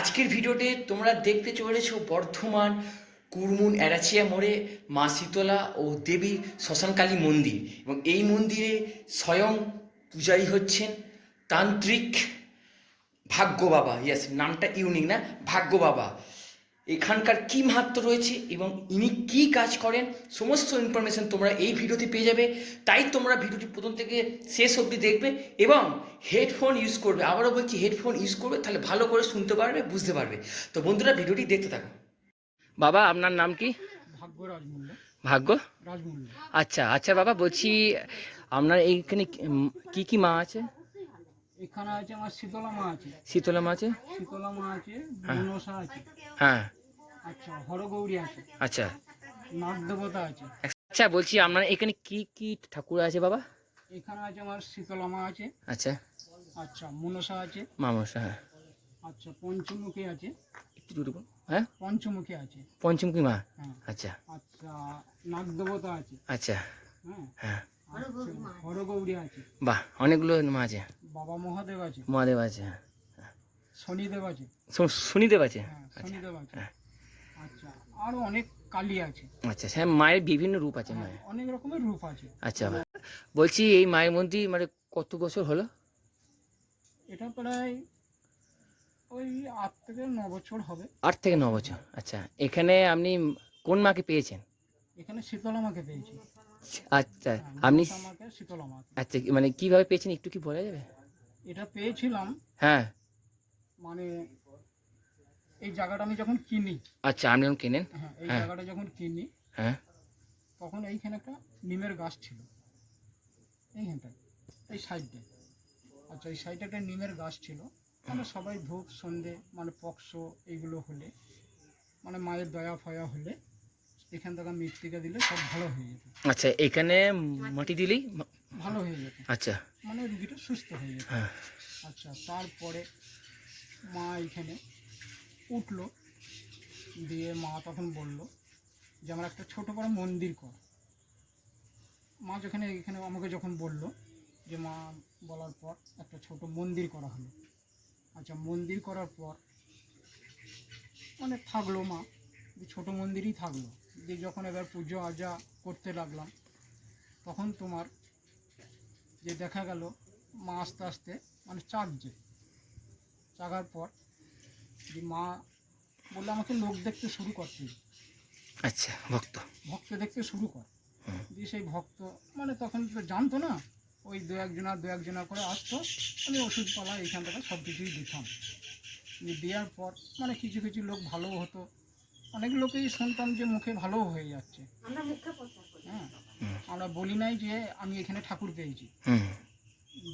আজকের ভিডিওতে তোমরা দেখতে চলেছো বর্ধমান, কুরমুন, এরাচিয়া মোড়ে মা শীতলা ও দেবী শ্মশানকালী মন্দির এবং এই মন্দিরে স্বয়ং পূজারী হচ্ছেন তান্ত্রিক ভাগ্য বাবা। ইয়াস নামটা ইউনিক না, ভাগ্য বাবা। এখানকার কি মাহাত্ম রয়েছে এবং ইনি কি কাজ করেন সমস্ত ইনফরমেশন তোমরা এই ভিডিওতে পেয়ে যাবে। তাই তোমরা ভিডিওটি প্রথম থেকে শেষ অবধি দেখবে এবং হেডফোন ইউজ করবে। আবারও বলছি হেডফোন ইউজ করবে তাহলে ভালো করে শুনতে পারবে বুঝতে পারবে। তো বন্ধুরা ভিডিওটি দেখতে থাকো। বাবা আপনার নাম কি? ভাগ্য আচ্ছা আচ্ছা বাবা বলছি আপনার এইখানে কি কি মা আছে? এখানে আছে আমার শীতলা মা আছে। শীতলা মা আছে? শীতলা মা আছে হ্যাঁ। মনসা আছে। হ্যাঁ। আচ্ছা হরগৌরী আছে। আচ্ছা। নাগ দেবতা আছে। আচ্ছা বলছি আপনার এখানে কি কি ঠাকুর আছে বাবা? এখানে আছে আমার শীতলা মা আছে। আচ্ছা। আচ্ছা মনসা আছে। মামসা হ্যাঁ। আচ্ছা পঞ্চমুখী আছে। একটু জোরে বল। হ্যাঁ? পঞ্চমুখী আছে। পঞ্চমুখী মা? হ্যাঁ। আচ্ছা। আচ্ছা নাগ দেবতা আছে। আচ্ছা। হ্যাঁ। হ্যাঁ। আচ্ছা, হরগৌরী আছে। বাহ অনেকগুলো মা আছে। বাবা মহাদেব আছে। মহাদেব আছে হ্যাঁ। শনিদেব আছে। শনিদেব আছে? হ্যাঁ শনিদেব আছে। হ্যাঁ। আচ্ছা আরও অনেক কালী আছে। আচ্ছা হ্যাঁ মায়ের বিভিন্ন রূপ আছে মায়ের। অনেক রকমের রূপ আছে। আচ্ছা বলছি এই মায়ের মন্দির মানে কত বছর হলো? এটা প্রায় ওই আট থেকে ন বছর হবে। আট থেকে ন বছর আচ্ছা। এখানে আপনি কোন মাকে পেয়েছেন? এখানে শীতলা মাকে পেয়েছি। আচ্ছা আপনি শীতলা মাকে। আচ্ছা মানে কীভাবে পেয়েছেন একটু কি বলা যাবে? এটা পেয়েছিলাম। হ্যাঁ। মানে এই জায়গাটা আমি যখন কিনি আচ্ছা আপনি যখন কেনেন? হ্যাঁ এই হ্যাঁ। জায়গাটা যখন কিনি হ্যাঁ। তখন এইখানে একটা নিমের গাছ ছিল। এইখানটায় এই সাইডটায় আচ্ছা এই সাইডে একটা নিমের গাছ ছিল। মানে সবাই ধূপ সন্ধে মানে পক্স এইগুলো হলে মানে মায়ের দয়া ফয়া হলে এখান থেকে মৃত্তিকা দিলে সব ভালো হয়ে যেত। আচ্ছা এখানে মাটি দিলেই ভালো হয়ে যেত। আচ্ছা। মানে রুগীটা সুস্থ হয়ে যেত। হ্যাঁ। আচ্ছা তারপরে মা এখানে উঠল দিয়ে মা তখন বলল যে আমার একটা ছোট করে মন্দির কর। মা যেখানে এখানে আমাকে যখন বলল যে মা বলার পর একটা ছোট মন্দির করা হলো। আচ্ছা মন্দির করার পর মানে থাকল মা যে ছোট মন্দিরই থাকল। যে যখন এবার পুজো আজা করতে লাগলাম তখন তোমার যে দেখা গেল মা আস্তে আস্তে মানে চাকছে। চাকার পর যে মা বলল আমাকে লোক দেখতে শুরু করতে আচ্ছা ভক্ত। ভক্ত দেখতে শুরু কর। দিয়ে সেই ভক্ত মানে তখন তো জানতো না ওই দু একজনা দু একজনা করে আসতো আমি ওষুধপালা এইখান থেকে সব কিছুই দিতাম দেওয়ার পর মানে কিছু কিছু লোক ভালোও হতো। অনেক লোকেই শুনতাম যে মুখে ভালোও হয়ে যাচ্ছে। হ্যাঁ। আমরা বলি নাই যে আমি এখানে ঠাকুর পেয়েছি।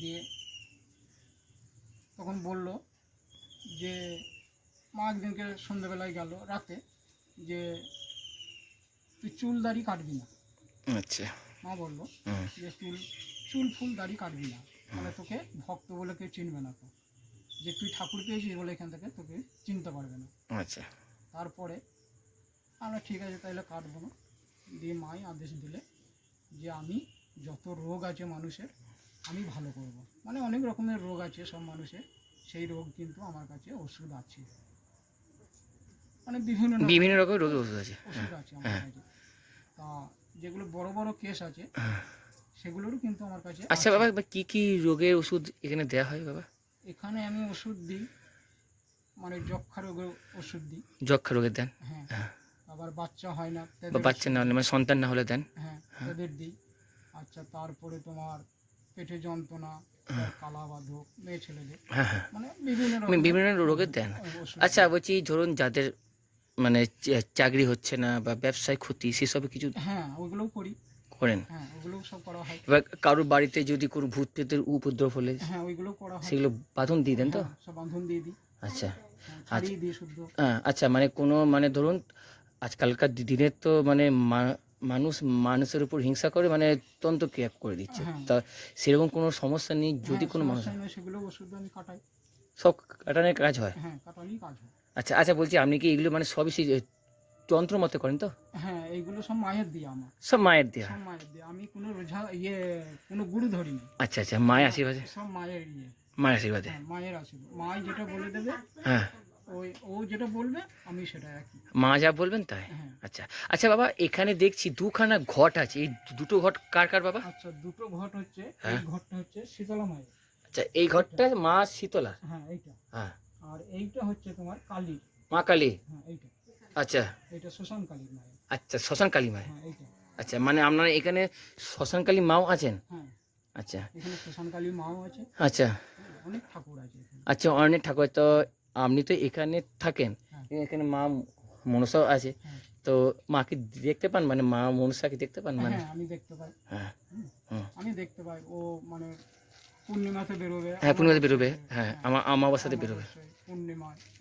দিয়ে তখন বলল যে মা একদিনকে সন্ধ্যেবেলায় গেল রাতে যে তুই চুল দাড়ি কাটবি না। আচ্ছা। মা বলল যে চুল চুল ফুল দাড়ি কাটবি না। মানে তোকে ভক্ত বলে কেউ চিনবে না তো। যে তুই ঠাকুর পেয়েছিস বলে এখান থেকে তোকে চিনতে পারবে না। আচ্ছা। তারপরে আমরা ঠিক আছে তাহলে কাটবো না। দিয়ে মাই আদেশ দিলে যে আমি যত রোগ আছে মানুষের আমি ভালো করব। মানে অনেক রকমের রোগ আছে সব মানুষের সেই রোগ কিন্তু আমার কাছে ওষুধ আছে। মানে বিভিন্ন বিভিন্ন রকমের রোগের ওষুধ আছে। ওষুধ আছে আমার হ্যাঁ। কাছে। তা যেগুলো বড় বড় কেস আছে হ্যাঁ। সেগুলোরও কিন্তু আমার কাছে আচ্ছা বাবা কি কি রোগের ওষুধ এখানে দেওয়া হয় বাবা? এখানে আমি ওষুধ দিই মানে যক্ষা রোগের ওষুধ দিই। যক্ষা রোগের দেন? হ্যাঁ। হ্যাঁ। আবার বাচ্চা হয় না বা বাচ্চা না হলে মানে সন্তান না হলে দেন? হ্যাঁ তাদের দিই। আচ্ছা তারপরে তোমার পেটে যন্ত্রণা কালা বাঁধক মেয়ে ছেলেদের। হ্যাঁ হ্যাঁ। মানে বিভিন্ন বিভিন্ন রোগের দেন। আচ্ছা বলছি ধরুন যাদের মানে চাকরি হচ্ছে না বা ব্যবসায় ক্ষতি সেসবে কিছু হ্যাঁ ওইগুলোও করি। করেন? হ্যাঁ ওগুলোও সব করা হয়। এবার কারোর বাড়িতে যদি কোনো ভূত প্রেতের উপদ্রব হলে হ্যাঁ ওইগুলোও করা হয়। সেগুলো বাঁধন দিয়ে দেন তো? হ্যাঁ, সব বাঁধন দিয়ে দিই। আচ্ছা। হ্যাঁ, হ্যাঁ, আচ্ছা মানে কোনো মানে ধরুন আজকালকার দি- দিনে তো মানে মা- মানুষ মানুষের উপর হিংসা করে মানে তন্ত্র ক্রিয়া করে দিচ্ছে। হ্যাঁ। তা সেরকম কোনো সমস্যা নেই যদি হ্যাঁ, কোনো মানুষ সেগুলো ওষুধ আমি কাটাই। সব কাটানোর কাজ হয়? হ্যাঁ কাজ হয়। আচ্ছা আচ্ছা বলছি আপনি কি এগুলো মানে সবই তন্ত্র মতে করেন তো? হ্যাঁ এইগুলো সব মায়ের দিয়ে আমার। সব মায়ের দেওয়া সব মায়ের দিয়ে। আমি কোনো রোজা ইয়ে কোনো গুরু ধরি না আচ্ছা আচ্ছা মায়ের আশীর্বাদে? সব মায়ের ইয়ে। মায়ের আশীর্বাদে? হ্যাঁ মায়ের আশীর্বাদ। মাই যেটা বলে দেবে হ্যাঁ। ওই ও যেটা বলবে আমি সেটা একই। মা যা বলবেন তাই? হ্যাঁ। আচ্ছা। আচ্ছা বাবা এখানে দেখছি দুখানা ঘট আছে। এই দুটো ঘট কার কার বাবা? আচ্ছা দুটো ঘট হচ্ছে এই হ্যাঁ। ঘরটা হচ্ছে শীতলা মায়ের। আচ্ছা এই ঘরটা মা শীতলা? হ্যাঁ এইটা। হ্যাঁ। আর এইটা হচ্ছে তোমার কালী। মা কালী? হ্যাঁ এইটা। আচ্ছা। এইটা শ্মশান কালীর মায়ের। আচ্ছা শ্মশান কালী মা হ্যাঁ এইটা। আচ্ছা মানে আপনারা এখানে শ্মশান কালী মাও আছেন? হ্যাঁ। আচ্ছা। এখানে শ্মশান কালীর মাও আছে আচ্ছা। অনেক ঠাকুর আছে আচ্ছা অনেক ঠাকুর। তো আপনি তো এখানে থাকেন। হ্যাঁ। এখানে মা মনসাও আছে। হ্যাঁ। তো মাকে দেখতে পান? মানে মা মনসাকে দেখতে পান? মানে হ্যাঁ আমি দেখতে পাই। হ্যাঁ। আমি দেখতে পাই। ও মানে পূর্ণিমাতে বেরোবে। হ্যাঁ পূর্ণিমাতে বেরোবে। হ্যাঁ আমার আমাবাসাতে বেরোবে।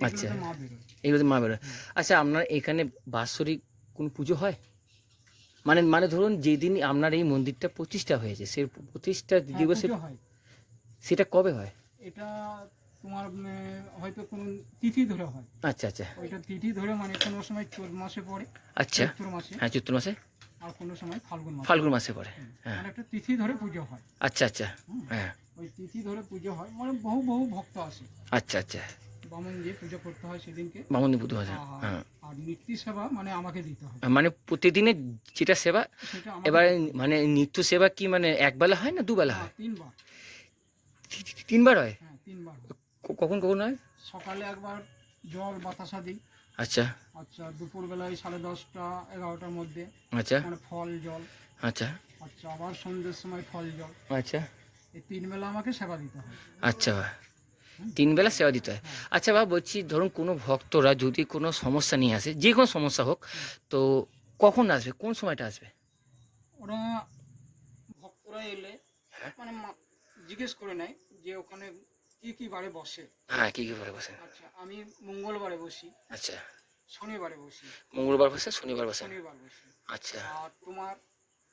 আচ্ছা। এগুলোতে মা বেরোয়। বেরোয় আচ্ছা আপনার এখানে বাৎসরিক কোন পুজো হয়? মানে মানে ধরুন যেদিন আপনার এই মন্দিরটা প্রতিষ্ঠা হয়েছে সেই প্রতিষ্ঠা দিবসে সেটা কবে হয়? এটা তোমার হয়তো কোনো তিথি ধরে হয়। আচ্ছা আচ্ছা। ওইটা তিথি ধরে মানে কোনো সময় চৈত মাসে পড়ে। আচ্ছা। চৈত্র মাসে। হ্যাঁ চৈত্র মাসে? আর কোনো সময় ফাল্গুন মাসে। ফাল্গুন মাসে পড়ে। হ্যাঁ। মানে একটা তিথি ধরে পুজো হয়। আচ্ছা আচ্ছা। হ্যাঁ। ওই তিথি ধরে পুজো হয়। মানে বহু বহু ভক্ত আসে। আচ্ছা আচ্ছা। বামন দিয়ে পুজো করতে হয় সেদিনকে। মামনি বুধ আছে আর- হ্যাঁ। আর নীতি সেবা মানে আমাকে দিতে হবে। মানে প্রতিদিনের যেটা সেবা এবার মানে নিত্য সেবা কি মানে একবেলা হয় না দুবেলা হ্যাঁ, হয় তিনবার। তিনবার হয়? হ্যাঁ তিনবার হয়। কখন কখন হয়? সকালে একবার জল বাতাসা দিই আচ্ছা। আচ্ছা দুপুরবেলায় সাড়ে দশটা এগারোটার মধ্যে। আচ্ছা। মানে ফল জল। আচ্ছা। আচ্ছা আবার সন্ধ্যের সময় ফল জল। আচ্ছা। এই তিন বেলা আমাকে সেবা দিতে হয়। আচ্ছা। তিন বেলা সেবা দিতে হয়। হ্যাঁ। আচ্ছা বা বলছি ধরুন কোনো ভক্তরা যদি কোনো সমস্যা নিয়ে আসে যে কোনো সমস্যা হোক তো কখন আসবে? কোন সময়টা আসবে? ওরা ভক্তরা এলে। মানে জিজ্ঞেস করে নেয় যে ওখানে কি কি বারে বসে? হ্যাঁ কি কি বারে বসে? আচ্ছা আমি মঙ্গলবারে বসি। আচ্ছা। শনিবারে বসি। মঙ্গলবার বসে শনিবার বসে? শনিবার বসি। আচ্ছা। আর তোমার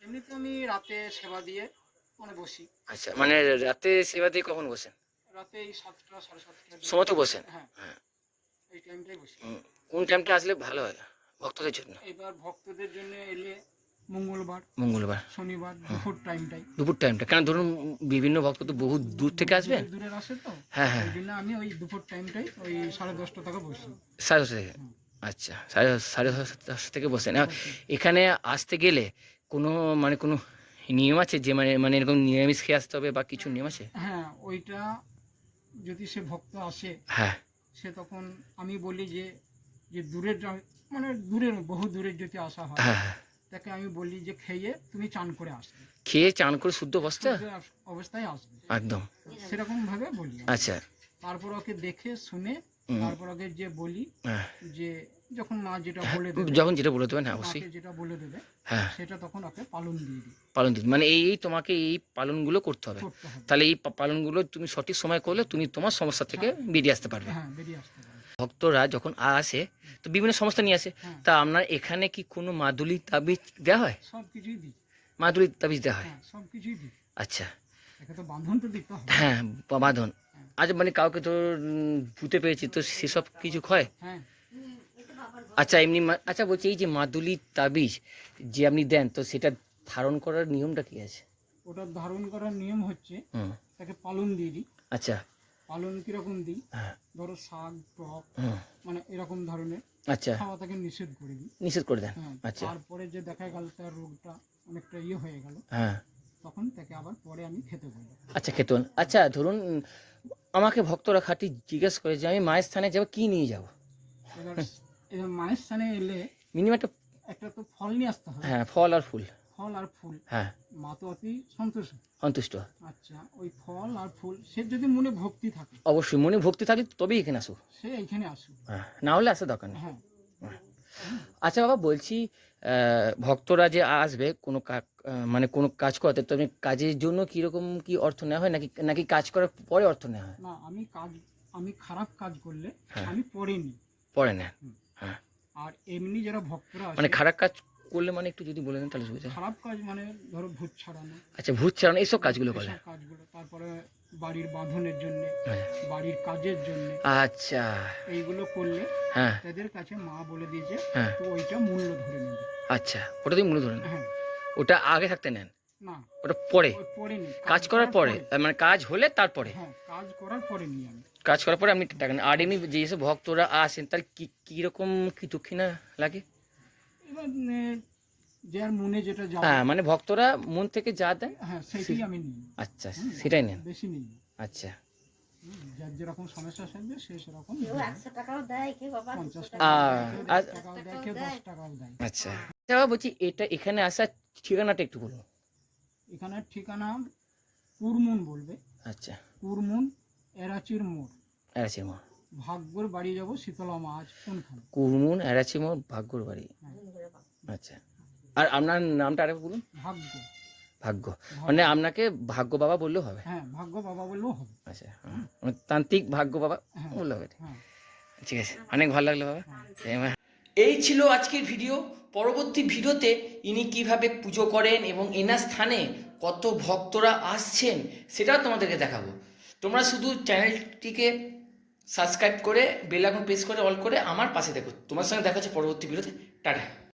এমনিতে আমি রাতে সেবা দিয়ে মানে বসি। আচ্ছা মানে রাতে সেবা দিয়ে কখন বসেন? রাতে এই সাতটা সাড়ে সাতটা সময় তো বসেন? হ্যাঁ। হ্যাঁ। এই টাইমটাই বসি। কোন টাইমটা আসলে ভালো হয় ভক্তদের জন্য? এবার ভক্তদের জন্য এলে মঙ্গলবার মঙ্গলবার। শনিবার হ্যাঁ। দুপুর টাইমটাই দুপুর টাইমটা কারণ ধরুন বিভিন্ন ভক্ত তো বহু দূর থেকে আসবেন দূরের আসে তো। হ্যাঁ হ্যাঁ। আমি ওই দুপুর টাইমটাই ওই সাড়ে দশটা থেকে বসি। সাড়ে দশটা থেকে? আচ্ছা সাড়ে সাড়ে দশটা থেকে বসেন। এখানে আসতে গেলে কোনো মানে কোনো নিয়ম আছে যে মানে মানে এরকম নিরামিষ খেয়ে আসতে হবে বা কিছু নিয়ম আছে? হ্যাঁ ওইটা যদি সে ভক্ত আসে হ্যাঁ। সে তখন আমি বলি যে যে দূরের মানে দূরের বহু দূরের যদি আসা হয় হ্যাঁ হ্যাঁ। তাকে আমি বলি যে খেয়ে তুমি চান করে আসবে। খেয়ে চান করে শুদ্ধ আস- অবস্থায় আসবে। একদম। সেরকম ভাবে বলি। আচ্ছা। তারপর ওকে দেখে শুনে তারপর ওকে যে বলি হ্যাঁ। যে যখন মা যেটা বলে দেবে যখন যেটা বলে দেবেন হ্যাঁ অবশ্যই। যেটা বলে দেবে হ্যাঁ। সেটা তখন ওকে পালন দিয়ে দিই পালন মানে এই তোমাকে এই পালনগুলো করতে হবে। করতে হবে। তাহলে এই পালনগুলো তুমি সঠিক সময় করলে তুমি তোমার সমস্যা থেকে বেরিয়ে আসতে পারবে। হ্যাঁ বেরিয়ে আসতে পারে ভক্তরা যখন আসে তো বিভিন্ন সমস্যা নিয়ে আসে। হ্যাঁ। তা আপনার এখানে কি কোনো মাদুলি তাবিজ দেওয়া হয়? সব কিছুই দিই। মাদুলি তাবিজ দেওয়া হয়? হ্যাঁ সব কিছুই দিই। আচ্ছা। তো বাঁধন হ্যাঁ বাঁধন। আজ মানে কাউকে তো ভূতে পেয়েছি তো সেসব কিছু হয়? হ্যাঁ। আচ্ছা এমনি আচ্ছা বলছি এই যে মাদুলি তাবিজ যে আপনি দেন তো সেটা ধারণ করার নিয়মটা কি আছে? ওটা ধারণ করার নিয়ম হচ্ছে তাকে পালন দিয়ে দিই। আচ্ছা। পালন কীরকম দিই? হ্যাঁ। ধরো শাক টক মানে এরকম ধরনের। আচ্ছা। খাওয়া তাকে নিষেধ করে দিই। নিষেধ করে দেন। হ্যাঁ আচ্ছা। তারপরে যে দেখা গেল তার রোগটা অনেকটা ইয়ে হয়ে গেল হ্যাঁ। তখন তাকে আবার পরে আমি খেতে বলি। আচ্ছা খেতুন আচ্ছা ধরুন আমাকে ভক্তরা খাটি জিজ্ঞেস করে যে আমি মায়ের স্থানে যাব কি নিয়ে যাব? এবার মায়ের স্থানে এলে মিনিমাম একটা একটা তো ফল নিয়ে আসতে হবে। হ্যাঁ ফল আর ফুল। ফল আর ফুল। হ্যাঁ। মা তো অতি সন্তোষ সন্তুষ্ট। আচ্ছা ওই ফল আর ফুল সে যদি মনে ভক্তি থাকে। অবশ্যই মনে ভক্তি থাকে তবেই এখানে আসো সে এইখানে আসুক। হ্যাঁ না হলে আসা দরকার নেই। হ্যাঁ। আচ্ছা বাবা বলছি ভক্তরা যে আসবে কোনো মানে কোনো কাজ করতে তো কাজের জন্য কীরকম কি অর্থ নেওয়া হয়? নাকি নাকি কাজ করার পরে অর্থ নেওয়া হয়? না আমি কাজ আমি খারাপ কাজ করলে হ্যাঁ। আমি পরে নিই। পরে নেন। আর এমনি যারা ভক্তরা মানে খারাপ কাজ করলে মানে একটু যদি বলে দেন তাহলে সুবিধা খারাপ কাজ মানে ধরো ভূত ছাড়ানো। আচ্ছা ভূত চালানো এইসব কাজগুলো করে কাজগুলো তারপরে বাড়ির বাঁধনের জন্য হ্যাঁ। বাড়ির কাজের জন্য। আচ্ছা। এইগুলো করলে হ্যাঁ। তাদের কাছে মা বলে দিয়েছে হ্যাঁ। তো ওইটা মূল্য ধরে নেবে। আচ্ছা ওটা তুমি মনে ধরেন হ্যাঁ। ওটা আগে থাকতে নেন? না। ওটা পরে? কাজ করার পরে? মানে কাজ হলে তারপরে? হ্যাঁ কাজ করার পরে কাজ করার পরে আপনি টাকা। আর এমনি যেসব ভক্তরা আসেন তার কি কীরকম কি দক্ষিণা লাগে? এবার উম, যার মনে যেটা যাবে। হ্যাঁ মানে ভক্তরা মন থেকে যা দেয় হ্যাঁ সেটাই আমি নিই। আচ্ছা সেটাই নেন। বেশি নিই। আচ্ছা। যার যেরকম সমস্যা থাকবে সে সেরকম কেউ একশো টাকাও দেয় কেউ আবার পঞ্চাশ দুশো টাকা আর- কেউ আর- দশ টাকাও দেয় কেউ দশ টাকাও দেয়। আচ্ছা। আচ্ছা বলছি এটা এখানে আসার ঠিকানাটা একটু বলুন। এখানের ঠিকানা কুরমুন বলবে। আচ্ছা। কুরমুন এরাচির মোড়। এরাচি মা ভাগ্যর বাড়ি যাব শীতলা মাছ কোনখানে? কুরমুন এরাচি মোর ভাগ্যর বাড়ি। আচ্ছা। আর আপনার নামটা আরেকবার বলুন? ভাগ্য। ভাগ্য। ভাগ্য। মানে আপনাকে ভাগ্য বাবা বললেও হবে? হ্যাঁ ভাগ্য বাবা বললেও হবে। আচ্ছা মানে তান্ত্রিক ভাগ্য বাবা হ্যাঁ বললে হবে। হ্যাঁ। ঠিক আছে অনেক ভালো লাগল বাবা। হ্যাঁ। এই ছিল আজকের ভিডিও। পরবর্তী ভিডিওতে ইনি কীভাবে পুজো করেন এবং এনার স্থানে কত ভক্তরা আসছেন সেটাও তোমাদেরকে দেখাবো। তোমরা শুধু চ্যানেলটিকে সাবস্ক্রাইব করে বেল আইকন প্রেস করে অল করে আমার পাশে দেখো। তোমার সঙ্গে দেখা হচ্ছে পরবর্তী ভিডিওতে টাটা।